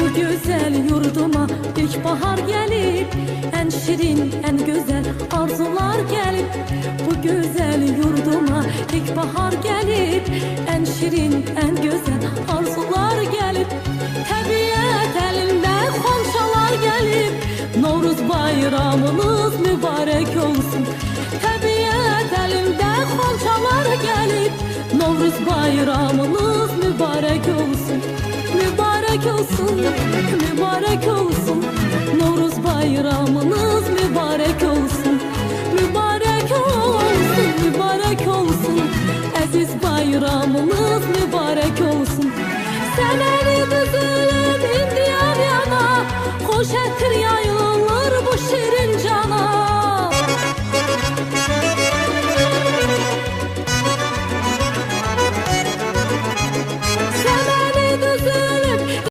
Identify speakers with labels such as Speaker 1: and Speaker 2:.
Speaker 1: Bu güzel yurduma ilkbahar gelip En şirin, en güzel arzular gelip. Bu güzel yurduma ilkbahar gelip En şirin, en güzel arzular gelip. Tabiat elinde konşalar gelip Novruz bayramınız mübarek olsun. Tabiat elinde konçalar gelip Novruz bayramınız mübarek olsun Mübarek olsun, mübarek olsun. Novruz bayramınız mübarek olsun. Mübarek olsun, mübarek olsun. Aziz bayramınız mübarek olsun. Seneni düzülüp indiyan yana. Hoş ettir ya